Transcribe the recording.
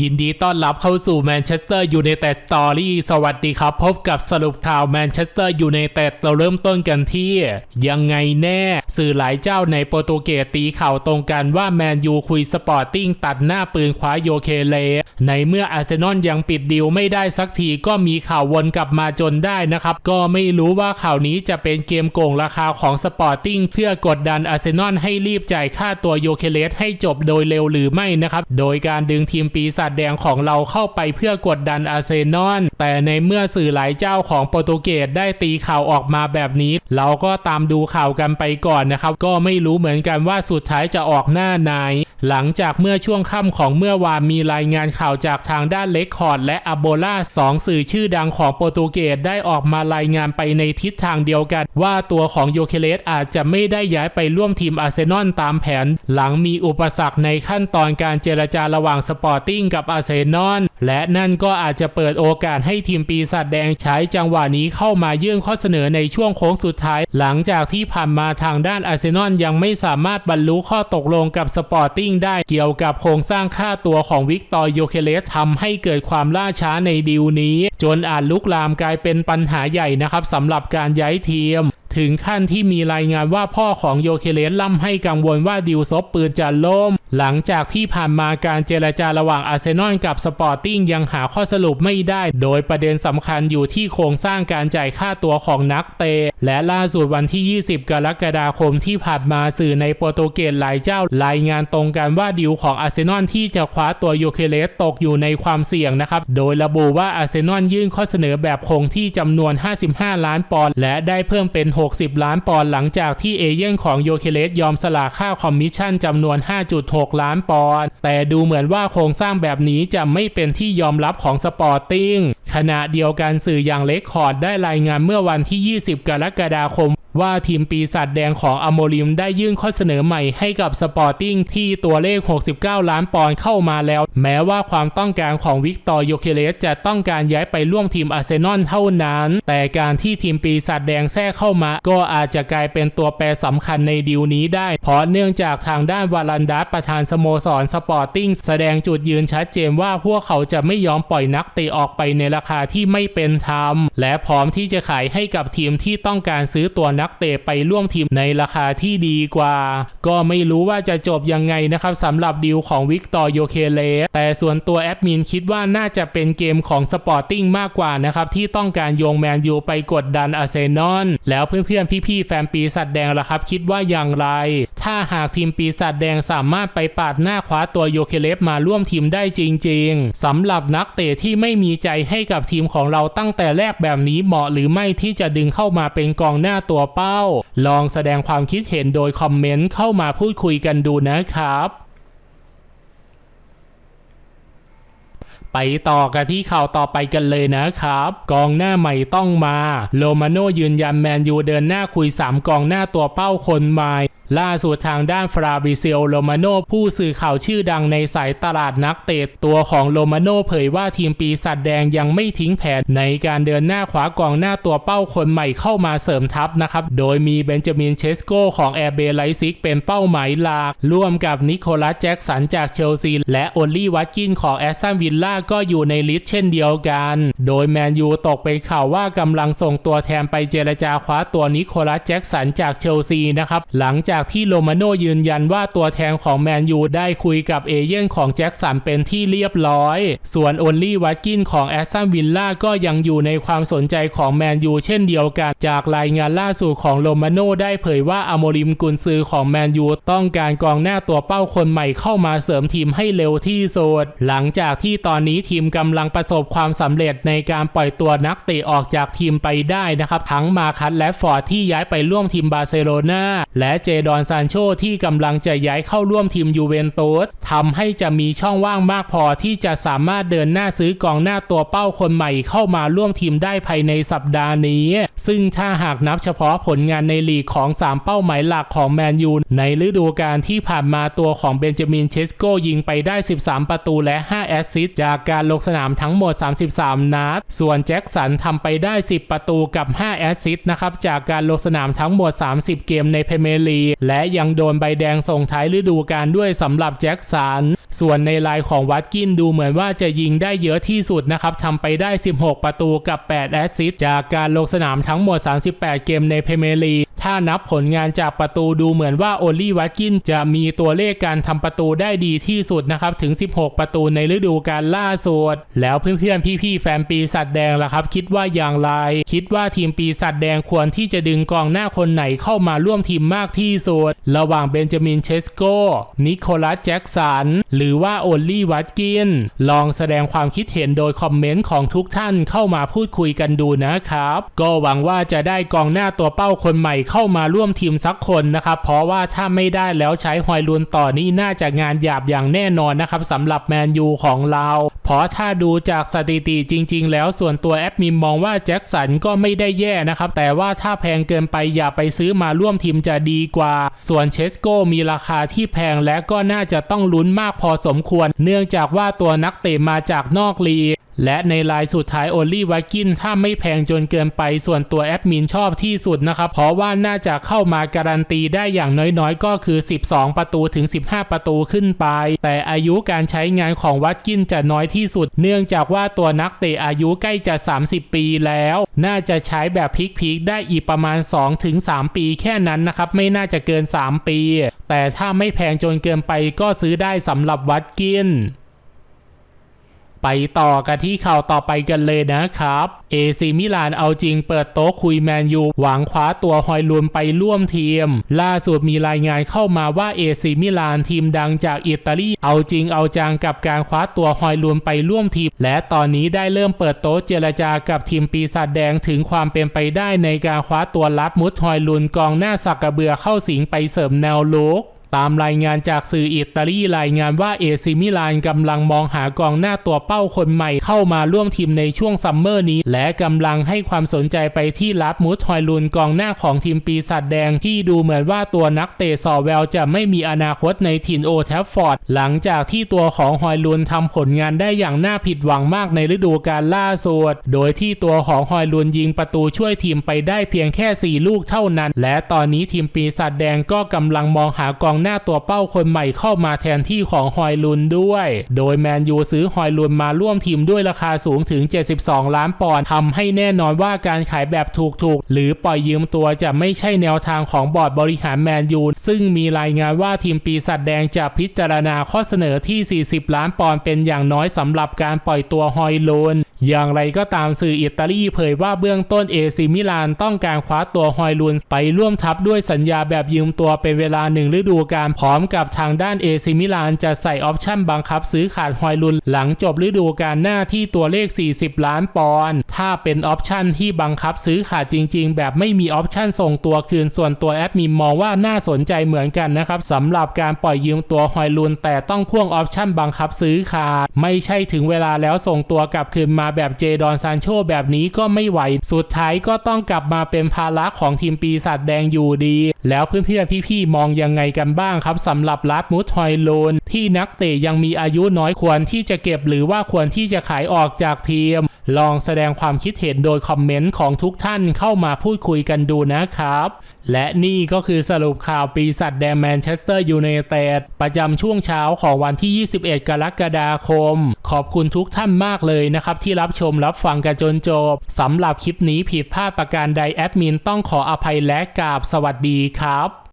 ยินดีต้อนรับเข้าสู่แมนเชสเตอร์ยูไนเต็ดสตอรี่สวัสดีครับ พบกับสรุปข่าวแมนเชสเตอร์ยูไนเต็ดเราเริ่มต้นกันที่ ยังไงแน่ สื่อหลายเจ้าในโปรตุเกสตีข่าวตรงกันว่าแมนยูคุยสปอร์ติ้งตัดหน้าปืนคว้าโยเคเล ในเมื่ออาร์เซนอลยังปิดดีลไม่ได้สักทีก็มีข่าววนกลับมาจนได้นะครับ ก็ไม่รู้ว่าข่าวนี้จะเป็นเกมโกงราคาของสปอร์ติ้งเพื่อกดดันอาร์เซนอลให้รีบจ่ายค่าตัวโยเคเลสให้จบโดยเร็วหรือไม่นะครับโดยการดึงทีมปีศาจแดงของเราเข้าไปเพื่อกดดันอาร์เซนอลแต่ในเมื่อสื่อหลายเจ้าของโปรตุเกสได้ตีข่าวออกมาแบบนี้ เราก็ตามดูข่าวกันไปก่อนนะครับ ก็ไม่รู้เหมือนกันว่าสุดท้ายจะออกหน้าไหน หลังจากเมื่อช่วงค่ำของเมื่อวานมีรายงานข่าวจากทางด้านเล็กคอร์ดและอโบล่าสองสื่อชื่อดังของโปรตุเกสได้ออกมารายงานไปในทิศทางเดียวกัน ว่าตัวของโยเคเลสอาจจะไม่ได้ย้ายไปร่วมทีมอาร์เซนอลตามแผน หลังมีอุปสรรคในขั้นตอนการเจรจาระหว่างสปอร์ติ้งกับอาร์เซนอลและนั่นก็อาจจะเปิดโอกาสให้ทีมปีศาจแดงใช้จังหวะนี้เข้ามายื่นข้อเสนอในช่วงโค้งสุดท้าย หลังจากที่ผ่านมาทางด้านอาร์เซนอลยังไม่สามารถบรรลุข้อตกลงกับสปอร์ติ้งได้เกี่ยวกับโครงสร้างค่าตัวของวิกตอร์โยเคเลสทำให้เกิดความล่าช้าในดีลนี้ จนอาจลุกลามกลายเป็นปัญหาใหญ่นะครับสำหรับการย้ายทีมถึงขั้นที่มีรายงานว่าพ่อของโยเคเลสล่ำให้กังวลว่าดิวซบปืนจะล่ม หลังจากที่ผ่านมาการเจรจาระหว่างอาร์เซนอลกับสปอร์ติ้งยังหาข้อสรุปไม่ได้ โดยประเด็นสำคัญอยู่ที่โครงสร้างการจ่ายค่าตัวของนักเตะและล่าสุดวันที่ 20 กรกฎาคมที่ผ่านมาสื่อในโปรตุเกสหลายเจ้ารายงานตรงกันว่าดิวของอาร์เซนอลที่จะคว้าตัวโยเคเลสตกอยู่ในความเสี่ยงนะครับ โดยระบุว่าอาร์เซนอลยื่นข้อเสนอแบบคงที่จำนวน 55 ล้านปอนด์และได้เพิ่มเป็น 60 ล้านปอนด์หลังจากที่เอเย่นของโยเคเลสยอมสละค่าคอมมิชชั่นจำนวน 5.6 6 ล้านปอนด์แต่ดูเหมือนว่าโครงสร้างแบบนี้จะไม่เป็นที่ยอมรับของสปอร์ติ้งขณะเดียวกันสื่ออย่างเล็กคอร์ดได้รายงานเมื่อวันที่ 20 กรกฎาคม ว่าทีมปีศาจแดงของอโมริมได้ยื่นข้อเสนอใหม่ให้กับสปอร์ติ้งที่ตัวเลข 69 ล้านปอนด์เข้ามาแล้ว แม้ว่าความต้องการของวิกตอร์โยเคเลสจะต้องการย้ายไปร่วมทีมอาร์เซนอลเท่านั้น แต่การที่ทีมปีศาจแดงแทรกเข้ามา ก็อาจจะกลายเป็นตัวแปรสำคัญในดีลนี้ได้ เพราะเนื่องจากทางด้านวาลันดัสประธานสโมสรสปอร์ติ้งแสดงจุดยืนชัดเจนว่าพวกเขาจะไม่ยอมปล่อยนักเตะออกไปในราคาที่ไม่เป็นธรรม และพร้อมที่จะขายให้กับทีมที่ต้องการซื้อตัวนักเตะไปร่วมทีมในราคาที่ดีกว่า ก็ไม่รู้ว่าจะจบยังไงนะครับสำหรับดีลของวิกตอร์โยเคเลสแต่ส่วนตัวแอดมินคิดว่าน่าจะเป็นเกมของสปอร์ติ้งมากกว่านะครับ ที่ต้องการโยงแมนยูไปกดดันอาร์เซนอลแล้วเพื่อนๆ พี่ๆ แฟนปีศาจแดงล่ะครับ คิดว่าอย่างไร ถ้าหากทีมปีศาจแดงสามารถไปปาดหน้าคว้าตัวโยเคเลสมาร่วมทีมได้จริง ๆสำหรับนักเตะที่ไม่มีใจให้กับทีมของเราตั้งแต่แรกแบบนี้เหมาะหรือไม่ที่จะดึงเข้ามาเป็นกองหน้าตัวเป้า ลองแสดงความคิดเห็นโดยคอมเมนต์เข้ามาพูดคุยกันดูนะครับไปต่อกันที่ข่าวต่อไปกันเลยนะครับ กองหน้าใหม่ต้องมา โลมาโนยืนยันแมนยูเดินหน้าคุย 3 กองหน้าตัวเป้าคนใหม่ ล่าสุดทางด้านฟราบิเซลโลมาโนผู้สื่อข่าวชื่อดังในสายตลาดนักเตะตัวของโลมาโนเผยว่าทีมปีศาจแดงยังไม่ทิ้งแผนในการเดินหน้าขวากองหน้าตัวเป้าคนใหม่เข้ามาเสริมทัพนะครับ โดยมีเบนจามินเชสโกของแอร์เบไลซิกเป็นเป้าหมายหลัก ร่วมกับนิโคลัสแจ็กสันจากเชลซี และโอลลี่วัตกินของแอสตันวิลล่าก็อยู่ในลิสต์เช่นเดียวกัน โดยแมนยูตกเป็นข่าวว่ากำลังส่งตัวแทนไปเจรจาคว้าตัวนิโคลัสแจ็กสันจากเชลซีนะครับหลังจากที่โลมาโนยืนยันว่าตัวแทนของแมนยูได้คุยกับเอเย่นของแจ็คสันเป็นที่เรียบร้อย ส่วนโอลลี่วัตกินของแอสตันวิลล่าก็ยังอยู่ในความสนใจของแมนยูเช่นเดียวกัน จากรายงานล่าสุดของโลมาโนได้เผยว่าอโมริมกุนซือของแมนยูต้องการกองหน้าตัวเป้าคนใหม่เข้ามาเสริมทีมให้เร็วที่สุดหลังจากที่ตอนนี้ทีมกำลังประสบความสำเร็จในการปล่อยตัวนักเตะออกจากทีมไปได้นะครับ ทั้งมาคัตและฟอร์ดที่ย้ายไปร่วมทีมบาร์เซโลนาและเจดดอนซานโชที่กำลังจะย้ายเข้าร่วมทีมยูเวนตุสทำให้จะมีช่องว่างมากพอที่จะสามารถเดินหน้าซื้อกองหน้าตัวเป้าคนใหม่เข้ามาร่วมทีมได้ภายในสัปดาห์นี้ ซึ่งถ้าหากนับเฉพาะผลงานในลีกของ 3 เป้าหมายหลักของแมนยูในฤดูกาลที่ผ่านมาตัวของเบนจามินเชสโกยิงไปได้ 13 ประตูและ 5 แอสซิสต์จากการลงสนามทั้งหมด 33 นัด ส่วนแจ็คสันทำไปได้ 10 ประตูกับ 5 แอสซิสต์นะครับจากการลงสนามทั้งหมด 30 เกมในพรีเมียร์ลีกและยังโดนใบแดงส่งท้ายฤดูกาลด้วยสำหรับแจ็คสันส่วนในลายของวัตกินดูเหมือนว่าจะยิงได้เยอะที่สุดนะครับทำไปได้ 16 ประตูกับ 8 แอสซิสต์จากการลงสนามทั้งหมด 38 เกมในเพเมร์ลี ถ้านับผลงานจากประตูดูเหมือนว่าโอลี่วัตกินจะมีตัวเลขการทำประตูได้ดีที่สุดนะครับ ถึง 16 ประตูในฤดูกาลล่าสุด แล้วเพื่อนๆ พี่ๆ แฟนปีศาจแดงล่ะครับ คิดว่าอย่างไร คิดว่าทีมปีศาจแดงควรที่จะดึงกองหน้าคนไหนเข้ามาร่วมทีมมากที่สุด ระหว่างเบนจามินเชสโก นิโคลัสแจ็กสัน หรือว่าโอลี่วัตกิน ลองแสดงความคิดเห็นโดยคอมเมนต์ของทุกท่านเข้ามาพูดคุยกันดูนะครับ ก็หวังว่าจะได้กองหน้าตัวเป้าคนใหม่เข้าามาร่วมทีมสักคนนะครับเพราะว่าถ้าไม่ได้แล้วใช้ฮอยลุนต่อนี่น่าจะงานหยาบอย่างแน่นอนนะครับสำหรับแมนยูของเราเพราะถ้าดูจากสถิติจริง ๆ แล้วส่วนตัวแอปมิมมองว่าแจ็คสันก็ไม่ได้แย่นะครับแต่ว่าถ้าแพงเกินไปอย่าไปซื้อมาร่วมทีมจะดีกว่า ส่วนเชสโกมีราคาที่แพงและก็น่าจะต้องลุ้นมากพอสมควร เนื่องจากว่าตัวนักเตะมาจากนอกลีก และในลายสุดท้ายโอลี่วากินถ้าไม่แพงจนเกินไปส่วนตัวแอดมินชอบที่สุดนะครับ เพราะว่าน่าจะเข้ามาการันตีได้อย่างน้อยๆ ก็คือ 12 ประตูถึง 15 ประตูขึ้นไป แต่อายุการใช้งานของวัตกินจะน้อยที่สุด เนื่องจากว่าตัวนักเตะอายุใกล้จะ 30 ปีแล้ว น่าจะใช้แบบพลิกๆได้อีกประมาณ 2-3 ปีแค่นั้นนะครับไม่น่าจะเกิน 3 ปี แต่ถ้าไม่แพงจนเกินไปก็ซื้อได้สำหรับวัตกิน ไปต่อกันที่ข่าวต่อไปกันเลยนะครับ เอซีมิลานเอาจริงเปิดโต๊ะคุยแมนยูหวังคว้าตัวฮอยลุนไปร่วมทีม ล่าสุดมีรายงานเข้ามาว่าเอซีมิลานทีมดังจากอิตาลี เอาจริงเอาจังกับการคว้าตัวฮอยลุนไปร่วมทีม และตอนนี้ได้เริ่มเปิดโต๊ะเจรจากับทีมปีศาจแดงถึงความเป็นไปได้ในการคว้าตัวลัดมุดฮอยลุนกองหน้าสักกระเบือเข้าสิงไปเสริมแนวลุก ตามรายงานจากสื่ออิตาลีรายงานว่าเอซิมิลานกำลังมองหากองหน้าตัวเป้าคนใหม่เข้ามาร่วมทีมในช่วงซัมเมอร์นี้ และกำลังให้ความสนใจไปที่ลับมูดฮอยลุนกองหน้าของทีมปีศาจแดงที่ดูเหมือนว่าตัวนักเตะสอแววจะไม่มีอนาคตในถิ่นโอแทฟฟอร์ดหลังจากที่ตัวของฮอยลุนทำผลงานได้อย่างน่าผิดหวังมากในฤดูกาลล่าสุดโดยที่ตัวของฮอยลุนยิงประตูช่วยทีมไปได้เพียงแค่ 4 ลูกเท่านั้น และตอนนี้ทีมปีศาจแดงก็กำลังมองหากองหน้าตัวเป้าคนใหม่เข้ามาแทนที่ของฮอยลุนด้วย โดยแมนยูซื้อฮอยลุนมาร่วมทีมด้วยราคาสูงถึง 72 ล้านปอนด์ทำให้แน่นอนว่าการขายแบบถูกๆ หรือปล่อยยืมตัวจะไม่ใช่แนวทางของบอร์ดบริหารแมนยูซึ่งมีรายงานว่าทีมปีศาจแดงจะพิจารณาข้อเสนอที่ 40 ล้านปอนด์เป็นอย่างน้อยสำหรับการปล่อยตัวฮอยลุน อย่างไรก็ตามสื่ออิตาลีเผยว่าเบื้องต้นเอซิมิลานต้องการคว้าตัวฮอยลุนไปร่วมทัพด้วยสัญญาแบบยืมตัวเป็นเวลาหนึ่งฤดูกาลพร้อมกับทางด้านเอซิมิลานจะใส่ออปชั่นบังคับซื้อขาดฮอยลุนหลังจบฤดูกาลหน้าที่ตัวเลข 40 ล้านปอนด์ถ้าเป็นออปชั่นที่บังคับซื้อขาดจริง ๆ แบบไม่มีออปชั่นส่งตัวคืนส่วนตัวแอดมินมองว่าน่าสนใจเหมือนกันนะครับสำหรับการปล่อยยืมตัวฮอยลุนแต่ต้องพ่วงออปชั่นบังคับซื้อขาดไม่ใช่ถึงเวลาแล้วส่งตัวกลับคืนมาแบบเจดอนซานโชแบบนี้ก็ไม่ไหว สุดท้ายก็ต้องกลับมาเป็นภาระของทีมปีศาจแดงอยู่ดี แล้วเพื่อนๆพี่ๆมองยังไงกันบ้างครับสำหรับลัดมุดฮอยลุนที่นักเตะยังมีอายุน้อยควรที่จะเก็บหรือว่าควรที่จะขายออกจากทีม ลองแสดงความคิดเห็นโดยคอมเมนต์ของทุกท่านเข้ามาพูดคุยกันดูนะครับ และนี่ก็คือสรุปข่าวปีศาจแดงแมนเชสเตอร์ยูไนเต็ดประจำช่วงเช้าของวันที่ 21 กรกฎาคม ขอบคุณทุกท่านมากเลยนะครับ ที่รับชมรับฟังกันจนจบสำหรับคลิปนี้ผิดพลาดประการใดแอดมินต้องขออภัยและกราบสวัสดีครับ